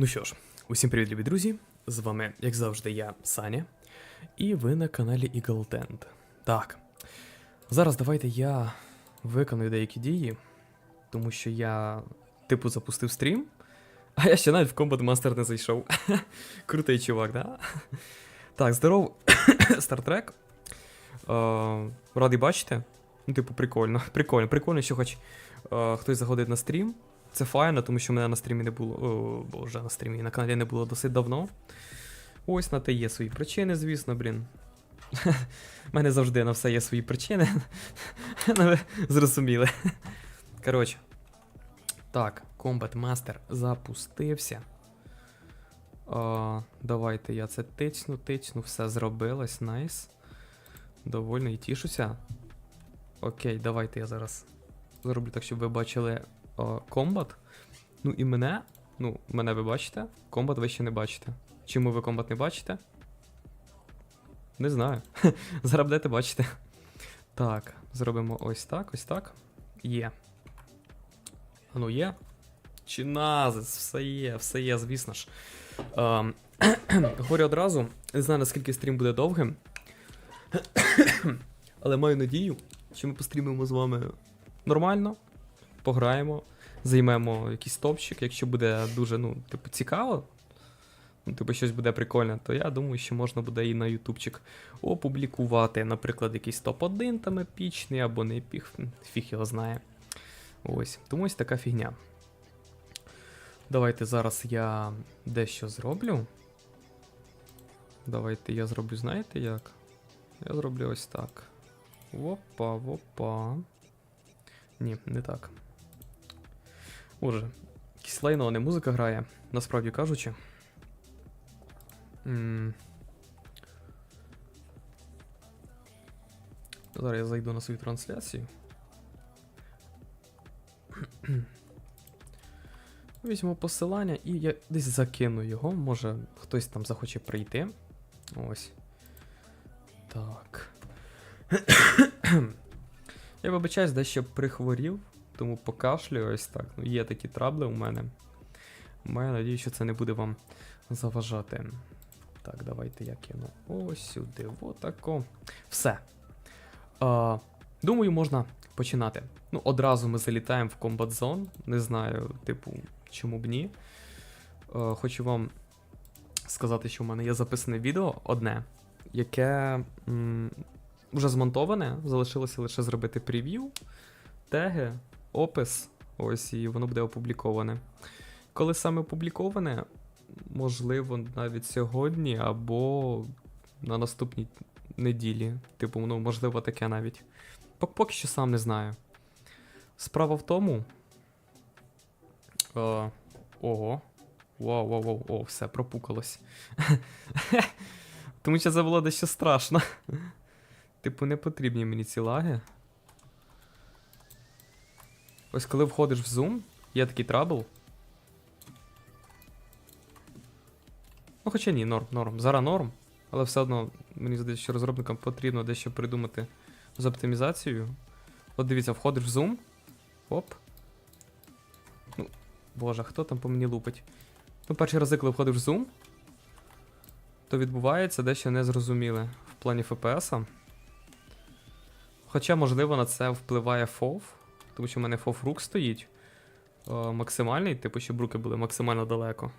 Ну що ж, усім привіт, любі друзі! З вами, як завжди, я, Саня, і ви на каналі Eagle Tent. Так. Зараз давайте я виконую деякі дії, тому що я, типу, запустив стрім, а я ще навіть в Combat Master не зайшов. Крутий чувак, да? Так, здоров, Стартрек. Радий бачити. Ну, типу, прикольно. Прикольно, прикольно, що хоч е, хтось заходить на стрім. Це файно, тому що мене на стрімі не було. О, боже, на стрімі на каналі не було досить давно. Ось на те є свої причини, звісно, блін. У мене завжди на все є свої причини. Ну, ви зрозуміли. Коротше. Так, Combat Master запустився. О, давайте я це тичну, тичну, все зробилось, найс. Довольно і тішуся. Окей, давайте я зараз зроблю так, щоб ви бачили комбат. Ну і мене. Ну, мене ви бачите. Комбат ви ще не бачите. Чому ви комбат не бачите? Не знаю. Зараз будете бачити. Так, зробимо ось так, ось так. Є. А ну є. Чи назис, все є, все є, звісно ж. Ем, говорю одразу, не знаю, наскільки стрім буде довгим. Але маю надію, що ми пострімимо з вами нормально, пограємо, займемо якийсь топчик. Якщо буде дуже, ну, типу, цікаво, ну, типу, щось буде прикольне, то я думаю, що можна буде і на ютубчик опублікувати, наприклад, якийсь топ-1 там епічний або не епіх, фіг його знає. Ось, тому ось така фігня. Давайте зараз я дещо зроблю. Давайте я зроблю, знаєте як? Я зроблю ось так. Опа, опа. Ні, не так. Боже, якісь лайно, не музика грає, насправді кажучи. М. Зараз я зайду на свою трансляцію. Візьму посилання і я десь закину його. Може хтось там захоче прийти. Ось. Так. Я вибачаюсь, дещо прихворів, тому покашлюю ось так. Ну, є такі трабли у мене. Маю надію, що це не буде вам заважати. Так, давайте я кину ось сюди. Отако. Все. А, думаю, можна починати. Ну, одразу ми залітаємо в Combat Zone. Не знаю, типу, чому б ні. А, хочу вам сказати, що в мене є записане відео одне, яке м, вже змонтоване. Залишилося лише зробити прев'ю, теги, опис. Ось, і воно буде опубліковане. Коли саме опубліковане, можливо, навіть сьогодні або на наступній неділі. Типу, ну, можливо, таке навіть. Поки що сам не знаю. Справа в тому. Е, ого. Вау, вау, вау, о, все, пропукалось. Тому що це було дещо страшно. Типу, не потрібні мені ці лаги. Ось коли входиш в Zoom, є такий трабл. Ну, хоча ні, норм, норм. Зараз норм. Але все одно, мені здається, що розробникам потрібно дещо придумати з оптимізацією. От дивіться, входиш в Zoom. Оп. Ну, боже, хто там по мені лупить? Ну, перші рази, коли входиш в Zoom, то відбувається дещо незрозуміле в плані FPS. Хоча, можливо, на це впливає FOV, тому що в мене FOV рук стоїть е, максимальний, типу, щоб руки були максимально далеко.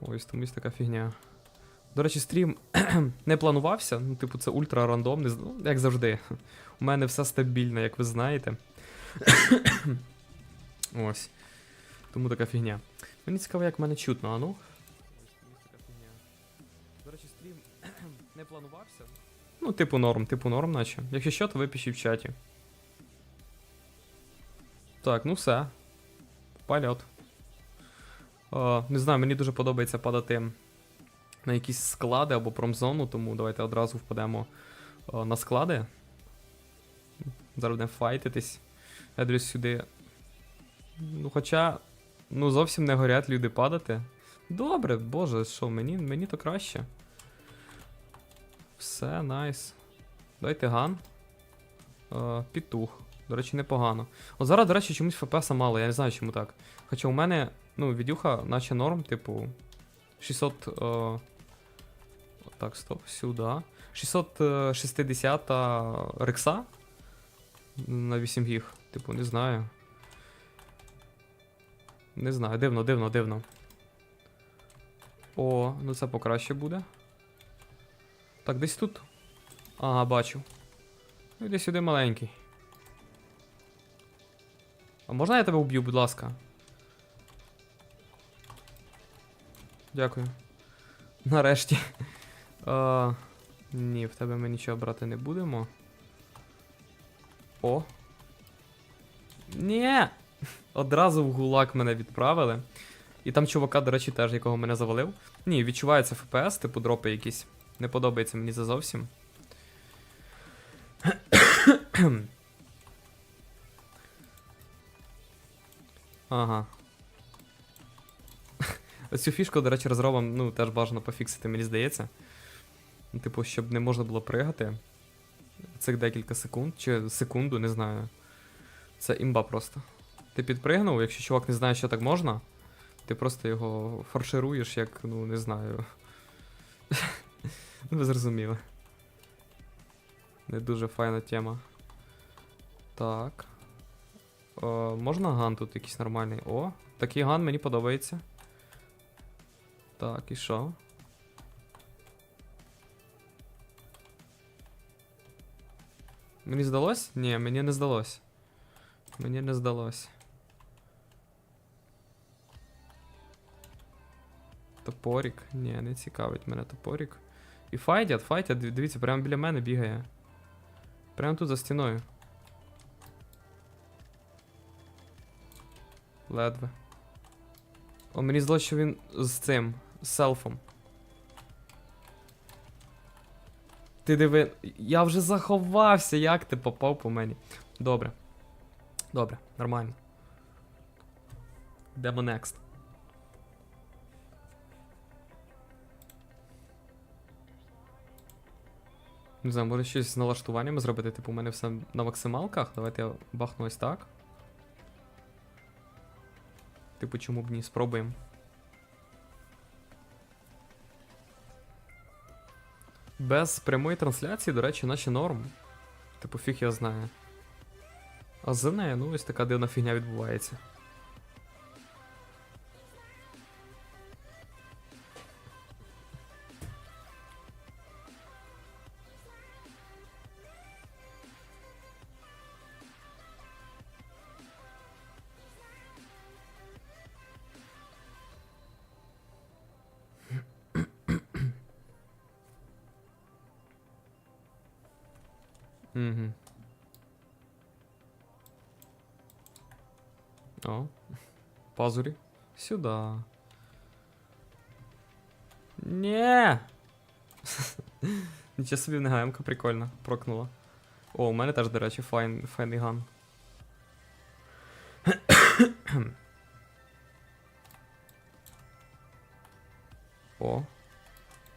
Ось тому є така фігня. До речі, стрім не планувався. Ну, типу, це ультра рандомний, ну, як завжди. У мене все стабільно, як ви знаєте. Ось. Тому така фігня. Мені цікаво, як мене чутно, а ну. До речі, стрім не планувався. Ну, типу норм, типу норм, наче. Якщо що, то випишіть в чаті. Так, ну все. Польот. Е, не знаю, мені дуже подобається падати на якісь склади або промзону, тому давайте одразу впадемо е, на склади. Зараз будемо файтитись. Я сюди. Ну, хоча, ну, зовсім не горять люди падати. Добре, боже, що, мені, мені то краще. Все, найс. Дайте ган. Е, пітух. До речі, непогано. От зараз, до речі, чомусь ФПС мало, я не знаю, чому так. Хоча у мене Ну, відюха, наче норм, типу. 600. Е... Так, стоп, сюди. 660 рекса на 8 гіг. Типу, не знаю. Не знаю, дивно, дивно, дивно. О, ну це покраще буде. Так, десь тут. Ага, бачу. Ну, йди сюди маленький. А можна я тебе вб'ю, будь ласка? Дякую. Нарешті. А, ні, в тебе ми нічого брати не будемо. О. Ні! Одразу в гулак мене відправили. І там чувака, до речі, теж, якого мене завалив. Ні, відчувається FPS, типу дропи якісь. Не подобається мені це зовсім. Ага. Ось цю фішку, до речі, розробам, ну, теж бажано пофіксити, мені здається. Ну, Типу, щоб не можна було пригати. Цих декілька секунд, чи секунду, не знаю. Це імба просто. Ти підпригнув, якщо чувак не знає, що так можна, ти просто його фаршируєш, як, ну, не знаю. ну, ви зрозуміли. Не дуже файна тема. Так. О, можна ган тут якийсь нормальний? О, такий ган мені подобається. Так, і що? Мені здалось? Ні, мені не здалось. Мені не здалось. Топорік. Ні, не цікавить мене топорік. І файтять, файтять, дивіться, прямо біля мене бігає. Прямо тут за стіною. Ледве. О, мені здалося, що він з цим, з селфом. Ти диви. Я вже заховався, як ти попав по мені. Добре. Добре, нормально. Йдемо next. Не знаю, може щось з налаштуваннями зробити, типу, у мене все на максималках. Давайте я бахну ось так. Типу, чому б ні, спробуємо. Без прямої трансляції, до речі, наче норм. Типу, фіг я знаю. А з нею, ну, ось така дивна фігня відбувається. Пазурі. Сюда. Нє. Нічого собі не гаємка, прикольно. Прокнула. О, у мене теж, до речі, файн, файний ган. О.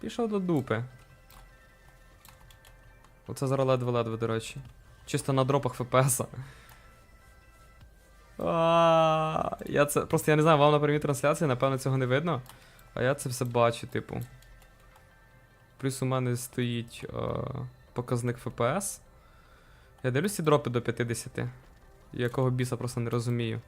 Пішов до дупи. Оце зараз ледве-ледве, до речі. Чисто на дропах ФПС. А, Я це. Просто я не знаю, вам на прямій трансляції, напевно, цього не видно. А я це все бачу, типу. Плюс у мене стоїть е, показник FPS. Я дивлюсь ці дропи до 50. Якого біса просто не розумію.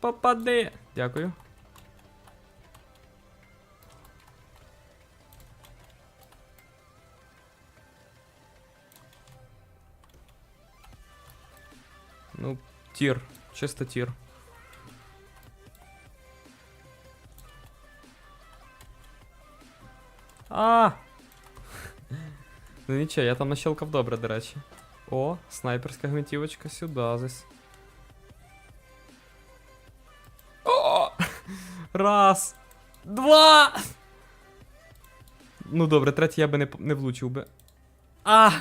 Попади! Дякую. Ну, тір. Чисто тір. А! Ну нічого, я там нащелкав добре, до речі. О, снайперська гвинтівочка сюди десь. О! Раз! Два! Ну добре, третій я би не, п- не влучив би. А!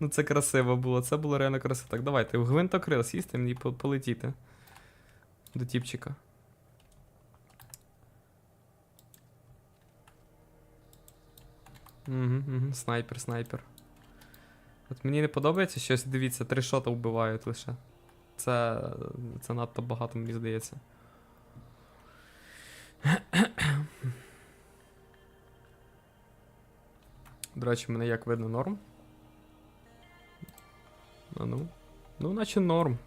Ну це красиво було, це було реально красиво. Так, давайте, в гвинтокрил сісти мені полетіти. До тіпчика. Угу, угу, снайпер, снайпер. От мені не подобається щось, дивіться, три шота вбивають лише. Це, це надто багато, мені здається. До речі, мене як видно норм. А ну. Ну, наче норм.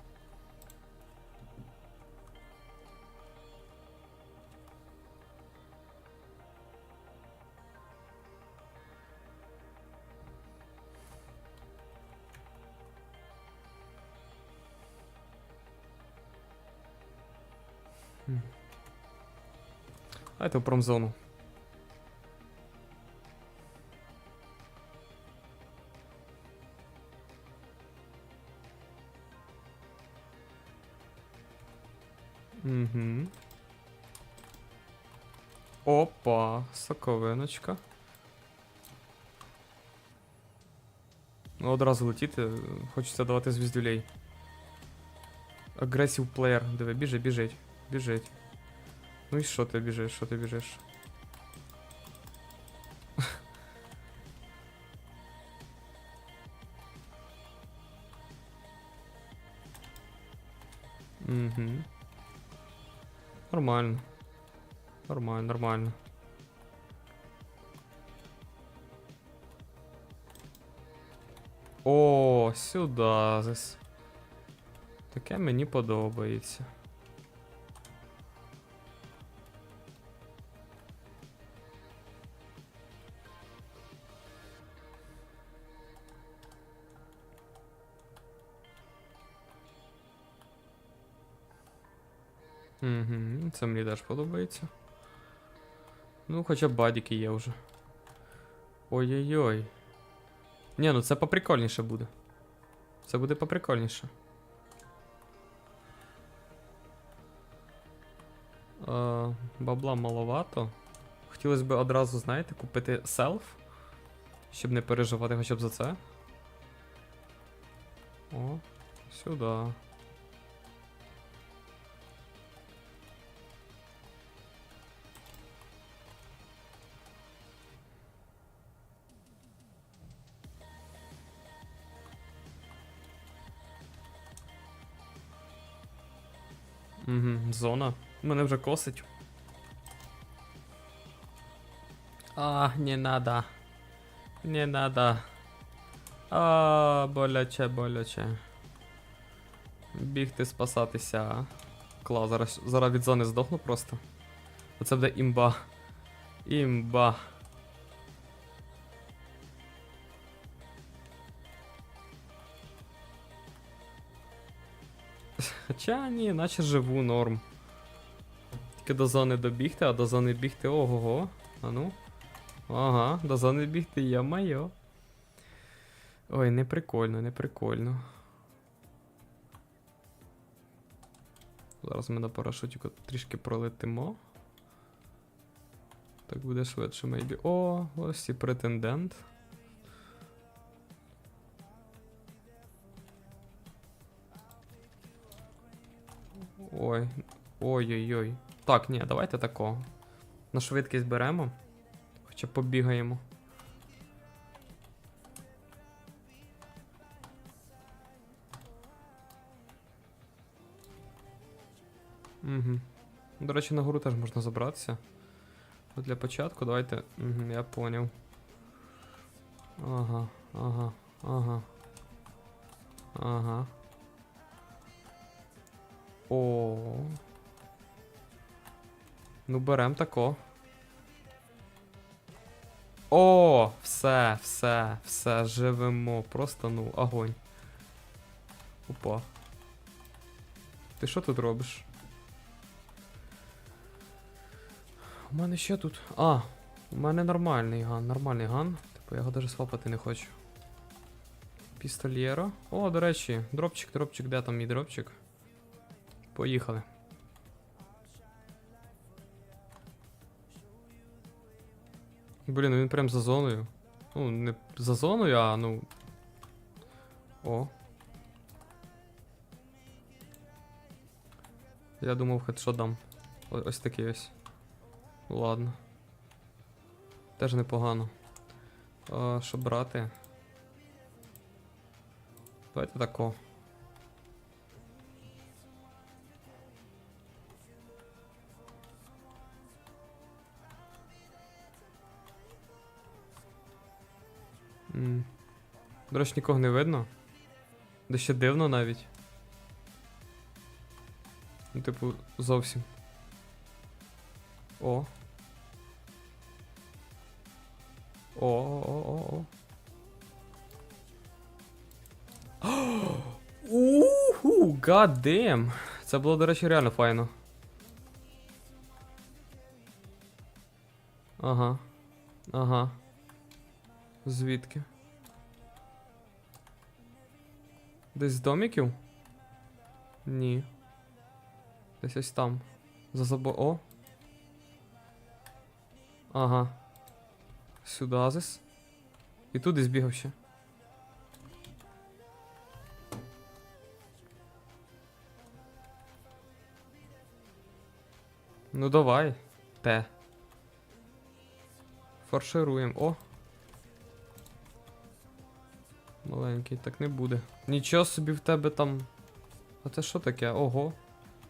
Давайте в промзону. Опа, соковиночка. Ну, одразу летіти, хочеться давати звіздюлей. Агресів плеєр. Диви, біжить, біжить, біжить. Ну і що ти біжиш, що ти біжиш? Угу. Нормально. Нормально, нормально. О, сюди. зас. Таке мені подобається. Угу, це мені теж подобається. Ну, хоча б бадіки є вже. Ой-ой-ой. Ні, ну це поприкольніше буде. Це буде поприкольніше. Е, бабла маловато. Хотілося б одразу, знаєте, купити селф. Щоб не переживати хоча б за це. О, сюди. Зона. Мене вже косить. А, не надо. Не надо. А, боляче, боляче. Бігти спасатися. Клас, зараз, зараз від зони здохну просто. Оце буде імба. Імба. Хоча ні, наче живу норм. Тільки до зони добігти, а до зони бігти ого-го. А ну. Ага, до зони бігти я майо. Ой, не прикольно, не прикольно. Зараз ми на парашутіку трішки пролетимо. Так буде швидше, мейбі. О, ось і претендент. Ой. Ой-ой-ой. Так, ні, давайте тако. На швидкість беремо. Хоча побігаємо. Угу. До речі, на гору теж можна забратися. От для початку давайте. Угу, я поняв. Ага, ага, ага. Ага. О. Ну, берем тако. О, все, все, все, живемо. Просто ну, огонь. Опа. Ти що тут робиш? У мене ще тут. А, у мене нормальний ган, нормальний ган. Типу я його даже свапати не хочу. Пістольєро. О, до речі, дропчик, дропчик, де там мій дропчик? Поїхали. Блін, ну він прям за зоною. Ну, не за зоною, а ну. О. Я думав, хедшот дам. Ось такий ось. Ладно. Теж непогано. А, що брати? Давайте тако. До речі, нікого не видно. Де ще дивно навіть. Ну, типу, зовсім. О. О, о, о, о. Уху, damn. Це було, до речі, реально файно. Ага. Ага. Звідки? Десь з домиків? Ні. Десь ось там. За забо. О. Ага. Сюди зис. І туди збігав ще. Ну давай. Те. Фаршируємо. О. Маленький, так не буде. Нічого собі в тебе там. А це що таке? Ого.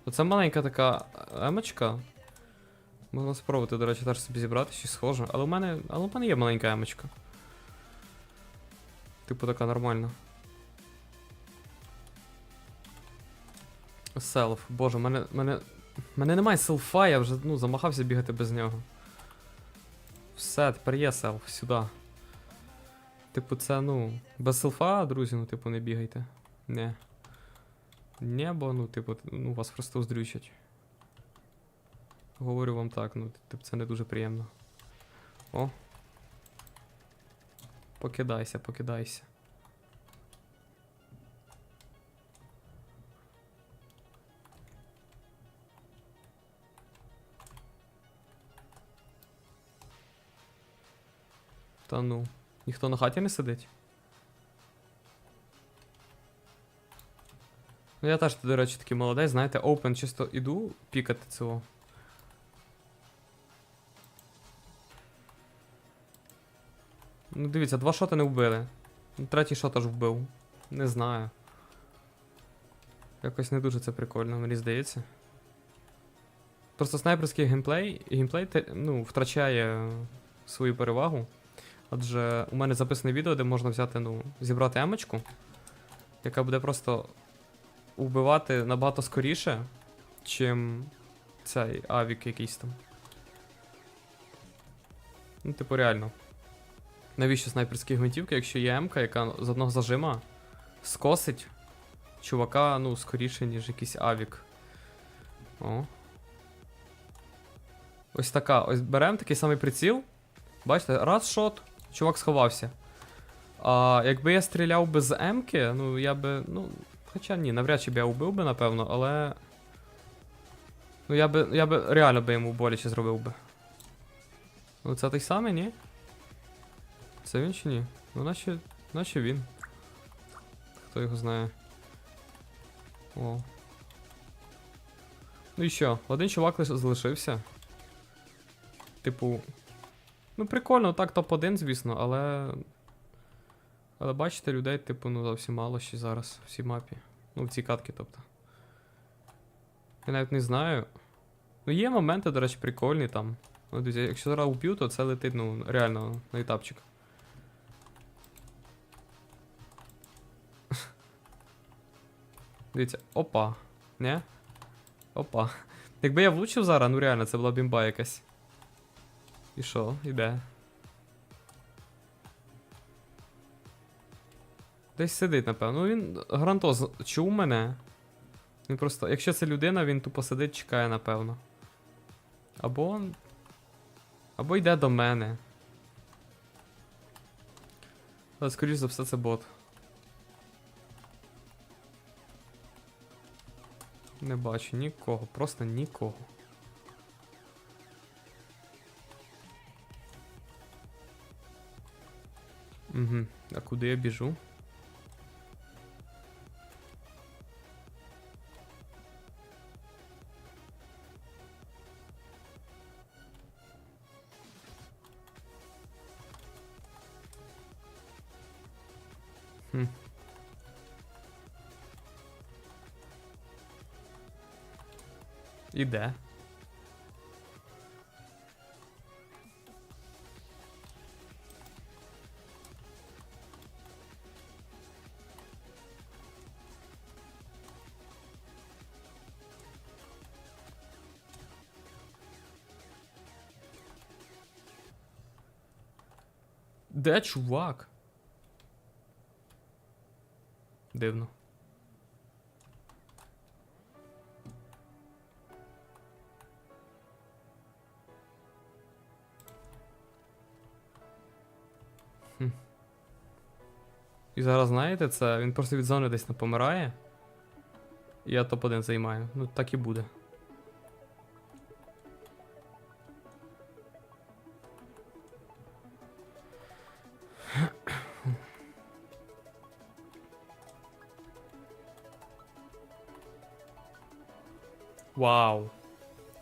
Оце маленька така емочка. Можна спробувати, до речі, теж собі зібрати, щось схоже. Але у мене. Але у мене є маленька емочка. Типу така нормальна. Селф. Боже, мене. мене. Мене немає селфа, я вже ну, замахався бігати без нього. Все, тепер є селф, сюди. Типу, це, ну. Без селфа, друзі, ну, типу, не бігайте. Не. Небо, ну, типу, ну, вас просто уздрючать. Говорю вам так, ну, типу, це не дуже приємно. О. Покидайся, покидайся. Та ну. Ніхто на хаті не сидить? Ну я теж, до речі, такий молодець, знаєте, open чисто іду пікати цього. Ну дивіться, два шоти не вбили. Третій шот аж вбив. Не знаю. Якось не дуже це прикольно, мені здається. Просто снайперський геймплей, геймплей ну, втрачає свою перевагу. Адже у мене записане відео, де можна взяти, ну, зібрати емочку, яка буде просто вбивати набагато скоріше, чим цей авік якийсь там. Ну, типу, реально. Навіщо снайперські гвинтівки, якщо є М-ка, яка з одного зажима скосить чувака, ну, скоріше, ніж якийсь авік. О. Ось така. Ось беремо такий самий приціл. Бачите, раз шот, чувак сховався. А якби я стріляв би з М-ки, ну я би. Ну. Хоча ні, навряд чи б я убив би, напевно, але. Ну я би. Я би реально би йому боляче зробив би. Ну це той самий, ні? Це він чи ні? Ну наче. Наче він. Хто його знає. О. Ну і що, один чувак лише залишився. Типу. Ну, прикольно, так, топ-1, звісно, але. Але бачите, людей, типу, ну зовсім мало ще зараз в цій мапі. Ну, в цій катці, тобто. Я навіть не знаю. Ну, є моменти, до речі, прикольні там. Ну, дивіться, якщо зараз уб'ю, то це летить, ну, реально на етапчик. Дивіться, опа. Не? Опа. Якби я влучив зараз, ну реально, це була бімба якась. І що? Іде. Десь сидить, напевно. Ну він гарантоз чув мене. Він просто. Якщо це людина, він тупо сидить, чекає, напевно. Або. Або йде до мене. Але скоріш за все це бот. Не бачу нікого, просто нікого. Угу. А куда я бежу? Хм. И да, Де чувак? Дивно. І зараз, знаєте, це він просто від зони десь не помирає. І я топ-1 займаю. Ну, так і буде.